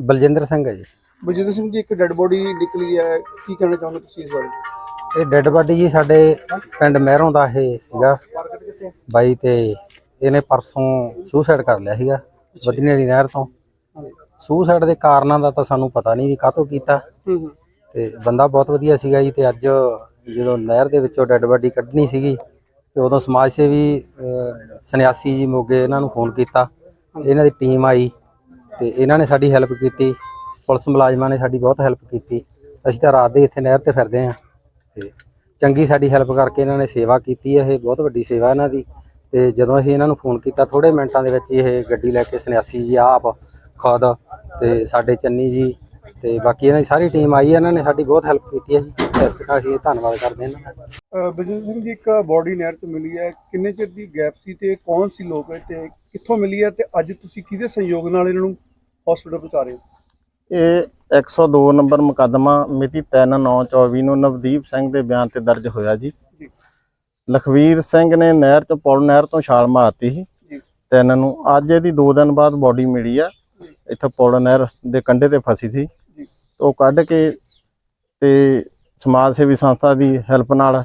ਬਲਜਿੰਦਰ ਸਿੰਘ ਹੈ ਜੀ। ਬਲਜਿੰਦਰ ਸਿੰਘ ਜੀ ਇੱਕ ਡੈੱਡ ਬੋਡੀ ਨਿਕਲੀ ਹੈ। ਕੀ ਕਹਿਣਾ ਚਾਹੁੰਦੇ ਤੁਸੀਂ ਇਸ ਬਾਰੇ? ਇਹ ਡੈੱਡ ਬਾਡੀ ਜੀ ਸਾਡੇ ਪਿੰਡ ਮਹਿਰੋਂ ਦਾ ਇਹ ਸੀਗਾ। ਬਾਈ ਤੇ ਇਹਨੇ ਪਰਸੋਂ ਸੁਸਾਈਡ ਕਰ ਲਿਆ ਸੀਗਾ ਬਦਨੀੜੀ ਨਹਿਰ ਤੋਂ। ਸੁਸਾਈਡ ਦੇ ਕਾਰਨਾਂ ਦਾ ਤਾਂ ਸਾਨੂੰ ਪਤਾ ਨਹੀਂ ਵੀ ਕਾਹਤੋਂ ਕੀਤਾ। ਹੂੰ ਹੂੰ। ਤੇ ਬੰਦਾ ਬਹੁਤ ਵਧੀਆ ਸੀਗਾ ਜੀ ਤੇ ਅੱਜ ਜਦੋਂ ਨਹਿਰ ਦੇ ਵਿੱਚੋਂ ਡੈੱਡ ਬਾਡੀ ਕੱਢਣੀ ਸੀਗੀ ਤੇ ਉਦੋਂ ਸਮਾਜ ਸੇਵੀ ਅਹ, ਸੰਨਿਆਸੀ ਜੀ ਮੋਗੇ ਇਹਨਾਂ ਨੂੰ ਫੋਨ ਕੀਤਾ। ਇਹਨਾਂ ਦੀ ਟੀਮ ਆਈ। ਤੇ ਇਹਨਾਂ ਨੇ ਸਾਡੀ ਹੈਲਪ ਕੀਤੀ, ਪੁਲਿਸ ਮੁਲਾਜ਼ਮਾਂ ਨੇ ਸਾਡੀ ਬਹੁਤ ਹੈਲਪ ਕੀਤੀ। ਅਸੀਂ ਤਾਂ ਰਾਤ ਦੇ ਇੱਥੇ ਨਹਿਰ ਤੇ ਫਿਰਦੇ ਆਂ ਤੇ ਚੰਗੀ ਸਾਡੀ ਹੈਲਪ ਕਰਕੇ ਇਹਨਾਂ ਨੇ ਸੇਵਾ ਕੀਤੀ ਹੈ, ਇਹ ਬਹੁਤ ਵੱਡੀ ਸੇਵਾ ਇਹਨਾਂ ਦੀ। ਤੇ ਜਦੋਂ ਅਸੀਂ ਇਹਨਾਂ ਨੂੰ ਫੋਨ ਕੀਤਾ ਥੋੜੇ ਮਿੰਟਾਂ ਦੇ ਵਿੱਚ ਇਹ ਗੱਡੀ ਲੈ ਕੇ ਸਨਿਆਸੀ ਜੀ ਆਪ, ਖੁਦ ਤੇ ਸਾਡੇ ਚੰਨੀ ਜੀ ਤੇ ਬਾਕੀ ਇਹਨਾਂ ਦੀ ਸਾਰੀ ਟੀਮ ਆਈ ਹੈ, ਇਹਨਾਂ ਨੇ ਸਾਡੀ ਬਹੁਤ ਹੈਲਪ ਕੀਤੀ ਹੈ ਜੀ। ਇਸ ਤਰ੍ਹਾਂ ਅਸੀਂ ਧੰਨਵਾਦ ਕਰਦੇ ਹਾਂ ਇਹਨਾਂ ਦਾ। ਅਹ ਸਿੰਘ ਜੀ, ਇੱਕ ਬੋਡੀ ਨਹਿਰ ਤੋਂ ਮਿਲੀ ਹੈ, ਕਿੰਨੇ ਚਿਰ ਦੀ ਗੈਪ ਸੀ ਤੇ ਕੌਣ ਸੀ ਲੋਕ ਤੇ ਕਿੱਥੋਂ ਮਿਲੀ ਹੈ ਤੇ ਅੱਜ ਤੁਸੀਂ ਕਿਹਦੇ ਸਹਿਯੋਗ ਨਾਲ ਇਹਨਾਂ ਨੂੰ ਹਸਪੀਟਲ ਪਹੁੰਚਾ ਰਹੇ ਹੋ ਇਹ 102 ਨੰਬਰ ਮੁਕੱਦਮਾ ਮਿਤੀ 3/9/24 ਨੂੰ ਨਵਦੀਪ ਸਿੰਘ ਦੇ ਬਿਆਨ ਤੇ ਦਰਜ ਹੋਇਆ ਜੀ। ਲਖਵੀਰ ਸਿੰਘ ਨੇ ਨਹਿਰ ਤੋਂ ਪੁਲ ਨਹਿਰ ਤੋਂ ਛਾਲ ਮਾਰਤੀ ਸੀ। ਤਿੰਨ ਨੂੰ ਅੱਜ ਇਹਦੀ 2 ਦਿਨ ਬਾਅਦ ਬੋਡੀ ਮਿਲੀ ਆ ਇੱਥੇ ਪੁਲ ਨਹਿਰ ਦੇ ਕੰਢੇ ਤੇ ਫਸੀ ਸੀ। ਉਹ ਕੱਢ ਕੇ ਤੇ ਸਮਾਜ ਸੇਵੀ ਸੰਸਥਾ ਦੀ ਹੈਲਪ ਨਾਲ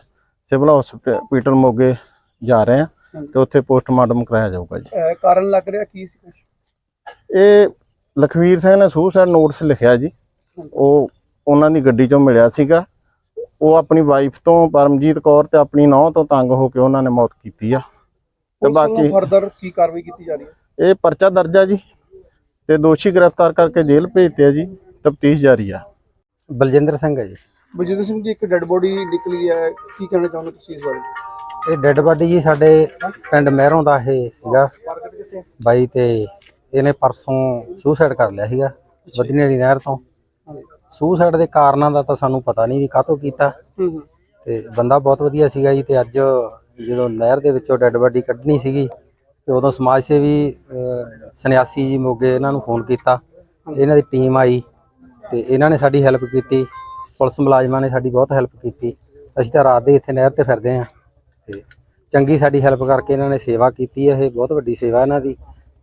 ਸਿਵਲ ਹਸਪੀਟਲ ਮੋਗੇ ਜਾ ਰਹੇ ਆ। ਤੇ ਉੱਥੇ ਪੋਸਟਮਾਰਟਮ ਕਰਾਇਆ ਜਾਊਗਾ ਜੀ। ਅਹ ਕਾਰਨ ਲੱਗ ਰਿਹਾ ਕੀ ਸੀ? ਇਹ ਲਖਵੀਰ ਸਿੰਘ ਨੇ ਸੁਸਾਈਡ ਨੋਟਸ ਲਿਖਿਆ ਜੀ। ਉਹ ਉਹਨਾਂ ਦੀ ਗੱਡੀ ਚੋਂ ਮਿਲਿਆ ਸੀਗਾ। ਉਹ ਆਪਣੀ ਵਾਈਫ ਤੋਂ ਪਰਮਜੀਤ ਕੌਰ ਤੇ ਆਪਣੀ ਨੌਂ ਤੋਂ ਤੰਗ ਹੋ ਕੇ ਉਹਨਾਂ ਨੇ ਮੌਤ ਕੀਤੀ ਆ। ਤੇ ਬਾਕੀ ਫਰਦਰ ਕੀ ਕਾਰਵਾਈ ਕੀਤੀ ਜਾ ਰਹੀ ਹੈ? ਇਹ ਪਰਚਾ ਦਰਜ ਆ ਜੀ। ਤੇ ਦੋਸ਼ੀ ਗ੍ਰਿਫਤਾਰ ਕਰਕੇ ਜੇਲ੍ਹ ਭੇਜਤੇ ਆ ਜੀ। ਤਫਤੀਸ਼ ਜਾਰੀ ਆ। ਬਲਜਿੰਦਰ ਸਿੰਘ ਹੈ ਜੀ। ਬਲਜਿੰਦਰ ਸਿੰਘ ਜੀ ਇੱਕ ਡੈੱਡ ਬੋਡੀ ਨਿਕਲੀ ਹੈ। ਕੀ ਕਹਿਣਾ ਚਾਹੁੰਦੇ ਤੁਸੀਂ ਇਸ ਬਾਰੇ? ਇਹ ਡੈੱਡ ਬਾਡੀ ਜੀ ਸਾਡੇ ਪਿੰਡ ਮਹਿਰੋਂ ਦਾ ਇਹ ਸੀਗਾ। ਬਾਈ ਤੇ ਇਹਨੇ ਪਰਸੋਂ ਸੁਸਾਈਡ ਕਰ ਲਿਆ ਸੀਗਾ ਬਦਨੀੜੀ ਨਹਿਰ ਤੋਂ। ਸੁਸਾਈਡ ਦੇ ਕਾਰਨਾਂ ਦਾ ਤਾਂ ਸਾਨੂੰ ਪਤਾ ਨਹੀਂ ਵੀ ਕਾਹਤੋਂ ਕੀਤਾ। ਹੂੰ ਹੂੰ। ਤੇ ਬੰਦਾ ਬਹੁਤ ਵਧੀਆ ਸੀਗਾ ਜੀ ਤੇ ਅੱਜ ਜਦੋਂ ਨਹਿਰ ਦੇ ਵਿੱਚੋਂ ਡੈੱਡ ਬਾਡੀ ਕੱਢਣੀ ਸੀਗੀ ਤੇ ਉਦੋਂ ਸਮਾਜ ਸੇਵੀ ਸੰਨਿਆਸੀ ਜੀ ਮੋਗੇ ਇਹਨਾਂ ਨੂੰ ਫੋਨ ਕੀਤਾ। ਇਹਨਾਂ ਦੀ ਟੀਮ ਆਈ ਤੇ ਇਹਨਾਂ ਨੇ ਸਾਡੀ ਹੈਲਪ ਕੀਤੀ। ਪੁਲਿਸ ਮੁਲਾਜ਼ਮਾਂ ਨੇ ਸਾਡੀ ਬਹੁਤ ਹੈਲਪ ਕੀਤੀ। ਅਸੀਂ ਤਾਂ ਰਾਤ ਦੇ ਇੱਥੇ ਨਹਿਰ ਤੇ ਫਿਰਦੇ ਆਂ ਤੇ ਚੰਗੀ ਸਾਡੀ ਹੈਲਪ ਕਰਕੇ ਇਹਨਾਂ ਨੇ ਸੇਵਾ ਕੀਤੀ ਹੈ, ਇਹ ਬਹੁਤ ਵੱਡੀ ਸੇਵਾ ਇਹਨਾਂ ਦੀ।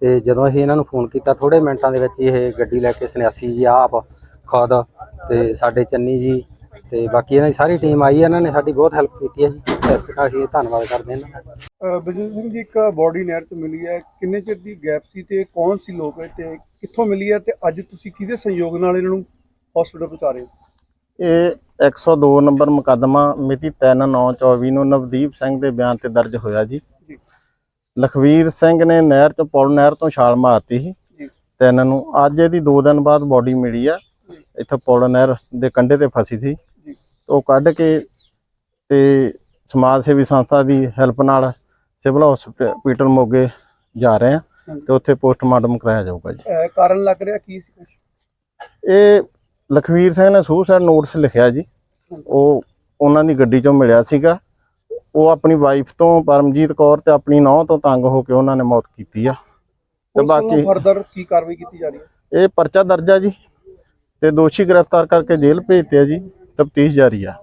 ਤੇ ਜਦੋਂ ਅਸੀਂ ਇਹਨਾਂ ਨੂੰ ਫੋਨ ਕੀਤਾ ਥੋੜੇ ਮਿੰਟਾਂ ਦੇ ਵਿੱਚ ਇਹ ਗੱਡੀ ਲੈ ਕੇ ਸਨਿਆਸੀ ਜੀ, ਆਪ, ਖੁਦ ਤੇ ਸਾਡੇ ਚੰਨੀ ਜੀ ਤੇ ਬਾਕੀ ਇਹਨਾਂ ਦੀ ਸਾਰੀ ਟੀਮ ਆਈ ਹੈ, ਇਹਨਾਂ ਨੇ ਸਾਡੀ ਬਹੁਤ ਹੈਲਪ ਕੀਤੀ ਹੈ ਜੀ। ਇਸ ਤਰ੍ਹਾਂ ਅਸੀਂ ਧੰਨਵਾਦ ਕਰਦੇ ਹਾਂ ਇਹਨਾਂ ਦਾ। ਅਹ ਬਲਜਿੰਦਰ ਸਿੰਘ ਜੀ, ਇੱਕ ਬੋਡੀ ਨਹਿਰ ਤੋਂ ਮਿਲੀ ਹੈ। ਕਿੰਨੇ ਚਿਰ ਦੀ ਗੈਪ ਸੀ ਤੇ ਕੌਣ ਸੀ ਲੋਕ ਤੇ ਕਿੱਥੋਂ ਮਿਲੀ ਹੈ ਤੇ ਅੱਜ ਤੁਸੀਂ ਕਿਹਦੇ ਸਹਿਯੋਗ ਨਾਲ ਇਹਨਾਂ ਨੂੰ ਹਸਪੀਟਲ ਪਹੁੰਚਾ ਰਹੇ ਹੋ? ਇਹ 102 ਨੰਬਰ ਮੁਕੱਦਮਾ ਮਿਤੀ 3/9/24 ਨੂੰ ਨਵਦੀਪ ਸਿੰਘ ਦੇ ਬਿਆਨ ਤੇ ਦਰਜ ਹੋਇਆ ਜੀ। ਲਖਵੀਰ ਸਿੰਘ ਨੇ ਨਹਿਰ ਤੋਂ ਪੁਲ ਨਹਿਰ ਤੋਂ ਛਾਲ ਮਾਰਤੀ ਸੀ। ਤਿੰਨ ਨੂੰ ਅੱਜ ਇਹਦੀ 2 ਦਿਨ ਬਾਅਦ ਬੋਡੀ ਮਿਲੀ ਆ ਇੱਥੇ ਪੁਲ ਨਹਿਰ ਦੇ ਕੰਢੇ ਤੇ ਫਸੀ ਸੀ। ਉਹ ਕੱਢ ਕੇ ਤੇ ਸਮਾਜ ਸੇਵੀ ਸੰਸਥਾ ਦੀ ਹੈਲਪ ਨਾਲ ਸਿਵਲ ਹਸਪੀਟਲ ਮੋਗੇ ਜਾ ਰਹੇ ਆ। ਤੇ ਉੱਥੇ ਪੋਸਟਮਾਰਟਮ ਕਰਾਇਆ ਜਾਊਗਾ ਜੀ ਕਾਰਨ ਲੱਗ ਰਿਹਾ ਕੀ ਸੀ? ਇਹ ਲਖਵੀਰ ਸਿੰਘ ਨੇ ਸੁਸਾਈਡ ਨੋਟਸ ਲਿਖਿਆ ਜੀ। ਉਹ ਉਹਨਾਂ ਦੀ ਗੱਡੀ ਚੋਂ ਮਿਲਿਆ ਸੀਗਾ। ਉਹ ਆਪਣੀ ਵਾਈਫ ਤੋਂ ਪਰਮਜੀਤ ਕੌਰ ਤੇ ਆਪਣੀ ਨੌਂ ਤੋਂ ਤੰਗ ਹੋ ਕੇ ਉਹਨਾਂ ਨੇ ਮੌਤ ਕੀਤੀ ਆ। ਤੇ ਬਾਕੀ ਫਰਦਰ ਕੀ ਕਾਰਵਾਈ ਕੀਤੀ ਜਾ ਰਹੀ ਹੈ? ਇਹ ਪਰਚਾ ਦਰਜ ਆ ਜੀ। ਤੇ ਦੋਸ਼ੀ ਗ੍ਰਿਫਤਾਰ ਕਰਕੇ ਜੇਲ੍ਹ ਭੇਜਤੇ ਆ ਜੀ। ਤਫਤੀਸ਼ ਜਾਰੀ ਆ।